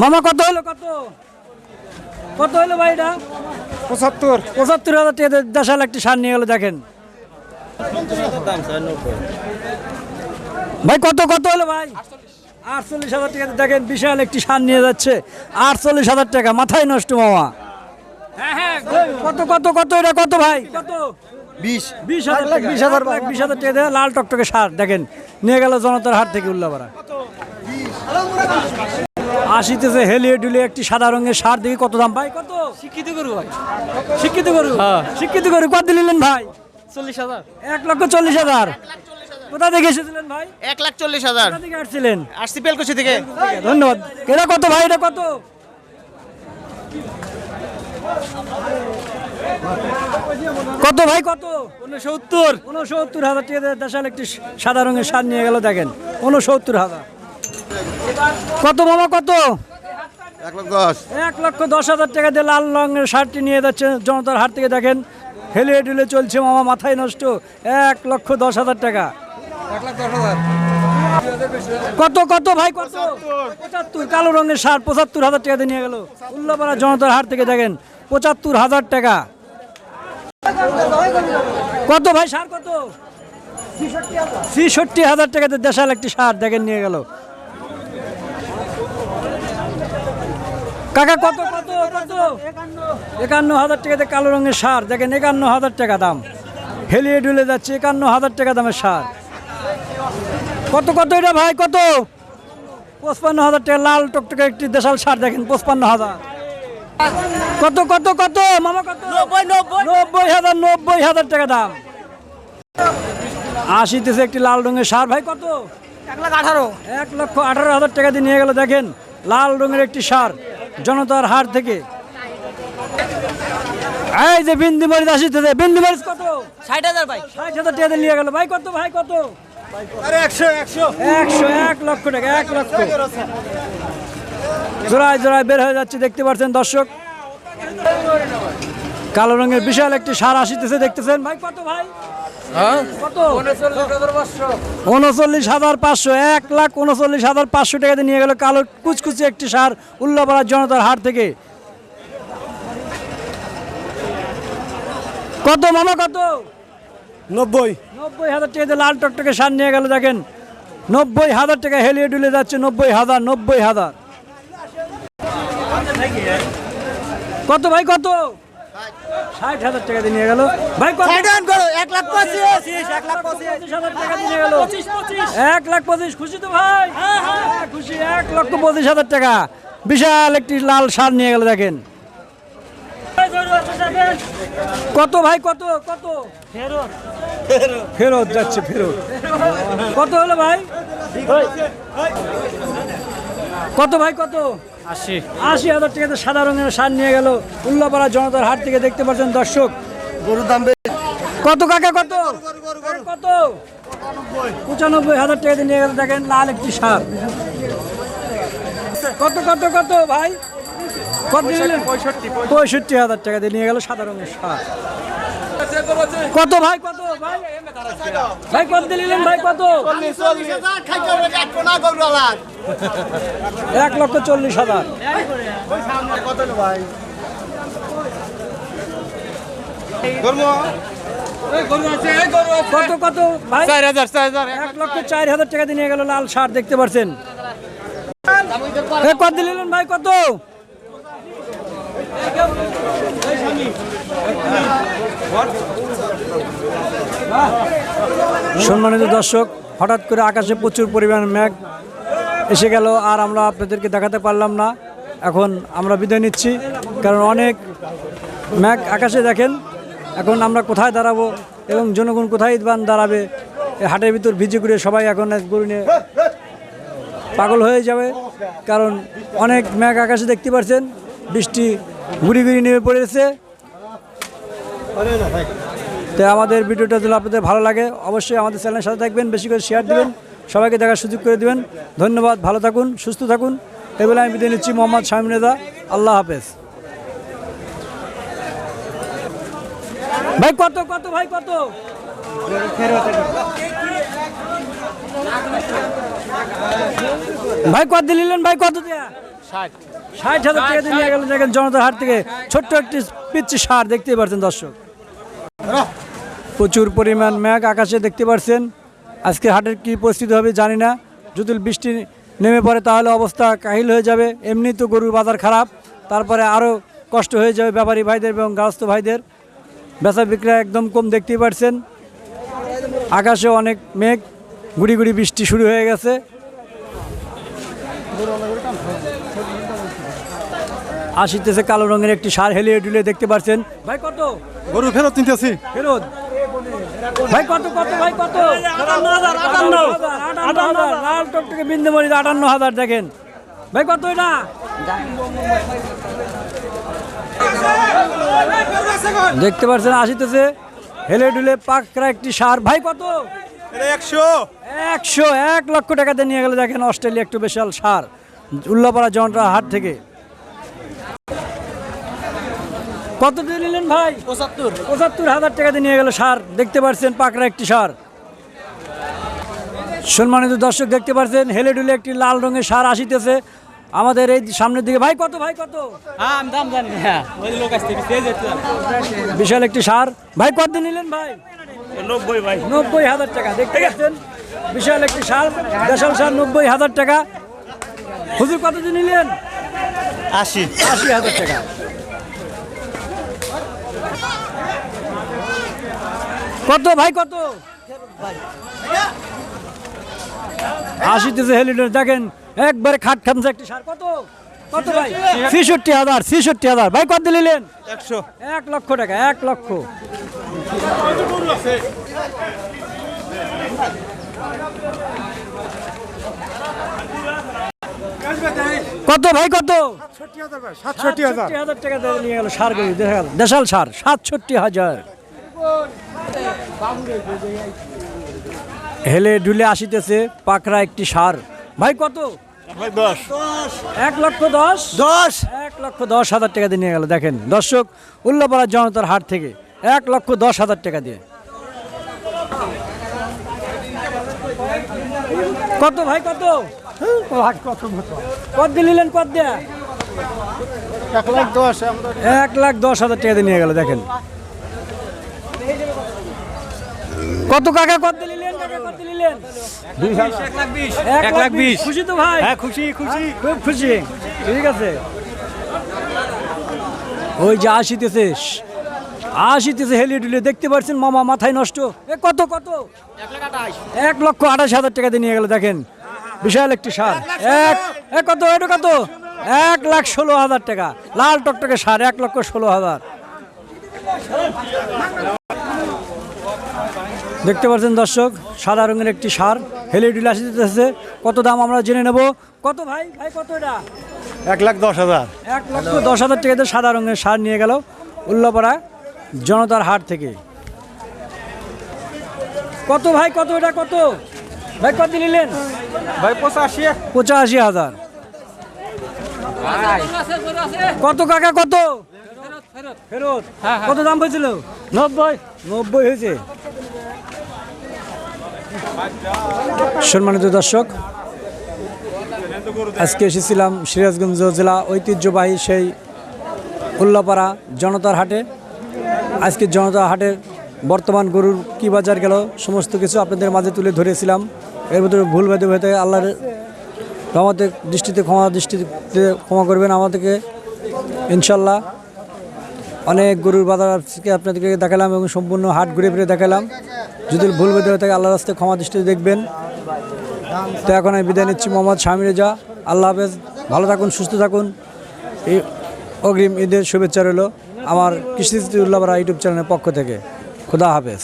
মামা কত হলো কত? কত হলো ভাই এটা? পঁচাত্তর। পঁচাত্তর হাজার টাকা দিয়ে দেশাল একটি সার নিয়ে গেলো দেখেন। ভাই কত কত হলো ভাই? আটচল্লিশ হাজার টাকা দেখেন বিশাল একটি সার নিয়ে যাচ্ছে। আটচল্লিশ হাজার টাকা মাথায় নষ্ট মামা। কত কত কত এটা কত ভাই? কত? বিশ। বিশ হাজার টাকা। বিশ হাজার বিশ হাজার টাকা লাল টকটকে সার দেখেন। নিয়ে গেল জনতার হাট থেকে উল্লাপাড়া। আশিতেছে হেলিয়ে ডুলিয়ে একটি সাদা রঙের সার দেখি কত দাম ভাই কত? শিক্ষিত করু ভাই। শিক্ষিত গরু? শিক্ষিত গরু কত দিলেন ভাই? চল্লিশ হাজার। এক লক্ষ চল্লিশ হাজার। কোথা থেকে এসেছিলেন ভাই? এক লাখ চল্লিশ হাজার। কোথা থেকে আসছিলেন? আসছি পেলকুচি থেকে। ধন্যবাদ। এটা কত ভাই এটা কত? কত ভাই কত? উনসত্তর। উনসত্তর হাজার টাকা দেশাল একটি সাদা রঙের সার নিয়ে গেল দেখেন। উনসত্তর হাজার। কত মামা কত? এক লাখ দশ। এক লক্ষ দশ হাজার টাকা দিয়ে লাল রঙের শার্টটি নিয়ে যাচ্ছে জনতার হাট থেকে দেখেন। হেলে ডুলে চলছে মামা মাথায় নষ্ট। এক লক্ষ দশ হাজার টাকা। এক লাখ দশ হাজার। কত কত ভাই কত? পঁচাত্তর। কালো রঙের সার পঁচাত্তর হাজার টাকা দিয়ে নিয়ে গেল। উল্লাপাড়া জনতার হাট থেকে দেখেন। পঁচাত্তর হাজার টাকা। কত ভাই সার কত? ছিষট্টি হাজার। টাকাতে দেশাল একটি সার দেখেন নিয়ে গেল। কাকা কত কত কত? একান্ন হাজার টাকাতে কালো রঙের সার। দেখেন একান্ন হাজার টাকা দাম। হেলিয়ে ডুলে যাচ্ছে একান্ন হাজার টাকা দামের সার। কত কত এটা ভাই কত? পঁচপান্ন হাজার টাকা লাল টকটকে একটি দেশাল সার দেখেন পঁচপান্ন হাজার। কত কত কত? মামা কত? নব্বই। নব্বই হাজার নব্বই হাজার টাকা দাম। আশিতেছে একটি লাল রঙের সার। ভাই কত? এক লাখ আঠারো। এক লক্ষ আঠারো হাজার টাকা দিয়ে নিয়ে গেল দেখেন লাল রঙের একটি সার। জনতার হার থেকে। এই যে বিন্দি মরিচ আসিতেছে বিন্দি মরিচ কত? ষাট হাজার ভাই। ষাট হাজার টাকা নিয়ে গেল। ভাই কত ভাই কত? একশো একশো। একশো এক লক্ষ টাকা এক লক্ষ। জোড়ায় জোড়ায় বের হয়ে যাচ্ছে দেখতে পাচ্ছেন দর্শক। কালো রঙের বিশাল একটি সার আসিতেছে দেখতেছেন। ভাই কত ভাই? উনচল্লিশ হাজার পাঁচশো। এক লাখ উনচল্লিশ হাজার পাঁচশো টাকাতে নিয়ে গেল কালো কুচকুচি একটি সার উল্লাপাড়ার জনতার হাট থেকে। কত মামা কত? নব্বই। নব্বই হাজার টাকা দিয়ে লাল টকটকে সার নিয়ে গেল দেখেন। নব্বই হাজার টাকা হেলিয়ে ডুলে যাচ্ছে নব্বই হাজার নব্বই হাজার। কত ভাই কত? ষাট হাজার টাকা দিয়ে নিয়ে গেল। ভাই কত? এক লাখ পঁচিশ। এক লাখ পঁচিশ। হাজার টাকা দিয়ে নিয়ে গেল। এক লাখ পঁচিশ খুশি তো ভাই? হ্যাঁ, খুশি এক লক্ষ পঁচিশ হাজার টাকা। বিশাল একটি লাল সার নিয়ে গেল দেখেন। কত ভাই কত কত? ফেরত। ফেরত যাচ্ছে ফেরত। কত হলো ভাই। কত ভাই কত? আশি। আশি হাজার টাকাতে সাদা রঙের সার নিয়ে গেল উল্লাপাড়া জনতার হাট থেকে দেখতে পাচ্ছেন দর্শক। গরুর দাম কত কাকা কত? কত? পঁচানব্বই হাজার টাকা দিয়ে নিয়ে গেল দেখেন লাল একটি সার কত কত কত ভাই? কত পঁয়ষট্টি হাজার টাকা দিয়ে নিয়ে গেল সাদা রঙের সার কত ভাই কত? ভাই ভাই কত দিলেন ভাই কত? এক লক্ষ চল্লিশ হাজার। কত কত? ভাই চার হাজার চার হাজার এক লক্ষ চার হাজার টাকা দিয়ে নিয়ে গেল লাল সার দেখতে পাচ্ছেন কত দিলেন ভাই কত? সম্মানিত দর্শক, হঠাৎ করে আকাশে প্রচুর পরিমাণ মেঘ এসে গেল আর আমরা আপনাদেরকে দেখাতে পারলাম না। এখন আমরা বিদায় নিচ্ছি, কারণ অনেক মেঘ আকাশে দেখেন, এখন আমরা কোথায় দাঁড়াবো এবং জনগণ কোথায় বান দাঁড়াবে হাটের ভিতর ভিজে করে সবাই এখন এক গরু নিয়ে পাগল হয়ে যাবে, কারণ অনেক মেঘ আকাশে দেখতে পাচ্ছেন, বৃষ্টি ঘুরি ঘুরি নেমে পড়েছে। তো আমাদের ভিডিওটা যদি আপনাদের ভালো লাগে, অবশ্যই আমাদের চ্যানেলের সাথে থাকবেন, বেশি করে শেয়ার দিবেন, সবাইকে দেখার সুযোগ করে দিবেন। ধন্যবাদ, ভালো থাকুন, সুস্থ থাকুন। এবেলা আমি বিদায় নিচ্ছি, মোহাম্মদ শামিন রেজা। আল্লাহ হাফেজ। ভাই, কত কত, ভাই কত? ভাই, কত দিলেন, ভাই, কত দেয়া? ষাট। ষাট হাজার টাকা দিয়ে নিয়ে গেল দেখেন জনতার হাট থেকে ছোট্ট একটি পিচ্ছি সার দেখতেই পাচ্ছেন দর্শক। প্রচুর পরিমাণ মেঘ আকাশে দেখতে পাচ্ছেন আজকে হাটের কি পরিস্থিতি হবে জানি না। যদি বৃষ্টি নেমে পড়ে তাহলে অবস্থা কাহিল হয়ে যাবে। এমনি তো গরুর বাজার খারাপ। তারপরে আরও কষ্ট হয়ে যাবে ব্যাপারী ভাইদের এবং গারস্থ ভাইদের। বেচা বিক্রয় একদম কম দেখতেই পাচ্ছেন আকাশে অনেক মেঘ গুড়ি গুড়ি বৃষ্টি শুরু হয়ে গেছে। আসিতেছে কালো রঙের একটি সার হেলিয়ে ডুলে দেখতে পাচ্ছেন ভাই কত? গরু ফেরত নিতেছি। ফেরত? ভাই কত কত ভাই কত? আটান্ন হাজার লাল টকটকে বিন্দু মরিচ আটান্ন হাজার দেখেন। ভাই কত এটা? দেখতে পাচ্ছেন আসিতেছে হেলে ডুলে পাকরা একটি সার। ভাই কত? একশো। একশো এক লক্ষ টাকাতে নিয়ে গেলে দেখেন অস্ট্রেলিয়া একটু বিশাল সার। উল্লাপাড়া জনটা হাট থেকে। কত দিয়ে নিলেন ভাই? পঁচাত্তর। পঁচাত্তর হাজার টাকাতে নিয়ে গেল সার। দেখতে পাচ্ছেন পাকড়া একটি সার। সম্মানিত দর্শক দেখতে পাচ্ছেন হেলে ডুলে একটি লাল রঙের সার আসিতেছে। আমাদের এই সামনের দিকে ভাই কত ভাই কত? হ্যাঁ দাম জানি। হ্যাঁ ওই লোক আসতে বিশাল একটি সার। ভাই কত নিলেন ভাই? নব্বই ভাই। নব্বই হাজার টাকা দেখতে পাচ্ছেন? বিশাল একটি সার দেশাল সার নব্বই হাজার টাকা। হুজুর কত দিয়ে নিলেন? আশি। আশি হাজার টাকা। কত ভাই কত? আশিতেছে হেলিডর দেখেন একবারে খাট খামছে একটি সার। কত? কত ভাই? ছেষট্টি হাজার ছেষট্টি হাজার। ভাই কত নিলেন? একশো। এক লক্ষ টাকা এক লক্ষ। কত ভাই কত? সাতষট্টি হাজার হাজার টাকা দিয়ে নিয়ে গেল সার গরু দেখা গেল। দেশাল সার সাতষট্টি হাজার। হেলে ডুলে আসিতেছে পাকড়া একটি সার। ভাই কত? দশ এক লক্ষ দশ। দশ। এক লক্ষ দশ হাজার টাকা দিয়ে নিয়ে গেল দেখেন। দর্শক উল্লাপাড়া জনতার হাট থেকে এক লক্ষ দশ হাজার টাকা দিয়ে। কত ভাই কত? কত দিয়ে নিলেন কত দেয়া? এক লাখ দশ এক লাখ দশ হাজার টাকা দিয়ে নিয়ে গেল দেখেন। কত কাকা কত দিয়ে নিলেন কাকা কত লাখ বিশ। খুশি তো ভাই? হ্যাঁ খুশি খুশি। খুব খুশি। ঠিক আছে। ওই যে আসিতেছে আসিতেছে হেলি ডুলে দেখতে পাচ্ছেন মামা মাথায় নষ্ট। এ কত কত? এক লক্ষ আঠাশ হাজার টাকা দিয়ে নিয়ে গেল দেখেন। বিশাল একটি সার। এক এ কত এটা কত? এক লাখ ষোলো হাজার টাকা। লাল টকটকে সার এক লক্ষ ষোলো হাজার। দেখতে পাচ্ছেন দর্শক সাদা রঙের একটি সার হেলি ডুলে আসিতেছে কত দাম আমরা জেনে নেব। কত ভাই? ভাই কত এটা? এক লাখ দশ হাজার। এক লক্ষ দশ হাজার টাকাতে সাদা রঙের সার নিয়ে গেল। উল্লাপাড়া জনতার হাট থেকে। কত ভাই কত এটা কত? ভাই কত নিলেন? ভাই পঁচাশি। পঁচাশি হাজার। কত কাকা কত? ফেরত। কত দাম হয়েছিল? নব্বই। নব্বই হয়েছে। সম্মানিত দর্শক আজকে এসেছিলাম সিরাজগঞ্জ জেলা ঐতিহ্যবাহী সেই উল্লাপাড়া জনতার হাটে। আজকে জনতা হাটের বর্তমান গরুর কি বাজার গেল, সমস্ত কিছু আপনাদের মাঝে তুলে ধরেছিলাম। এর ভিতরে ভুল ভেদে ভেদে আল্লাহর রহমতের দৃষ্টিতে ক্ষমা দৃষ্টিতে ক্ষমা করবেন আমাদেরকে, ইনশাল্লাহ। অনেক গরুর বাজার আজকে আপনাদেরকে দেখালাম এবং সম্পূর্ণ হাট ঘুরে ফিরে দেখালাম। যদি ভুল ভেদে হয়ে থাকে, আল্লাহর রাস্তায় ক্ষমা দৃষ্টিতে দেখবেন। তো এখন আমি বিদায় নিচ্ছি মোহাম্মদ স্বামী রেজা। আল্লাহ হাফেজ। ভালো থাকুন, সুস্থ থাকুন। এই অগ্রিম ঈদের শুভেচ্ছা রইল। আমার কৃষ্ণ ইউটিউব চ্যানেলের পক্ষ থেকে। খুদা হাফেজ।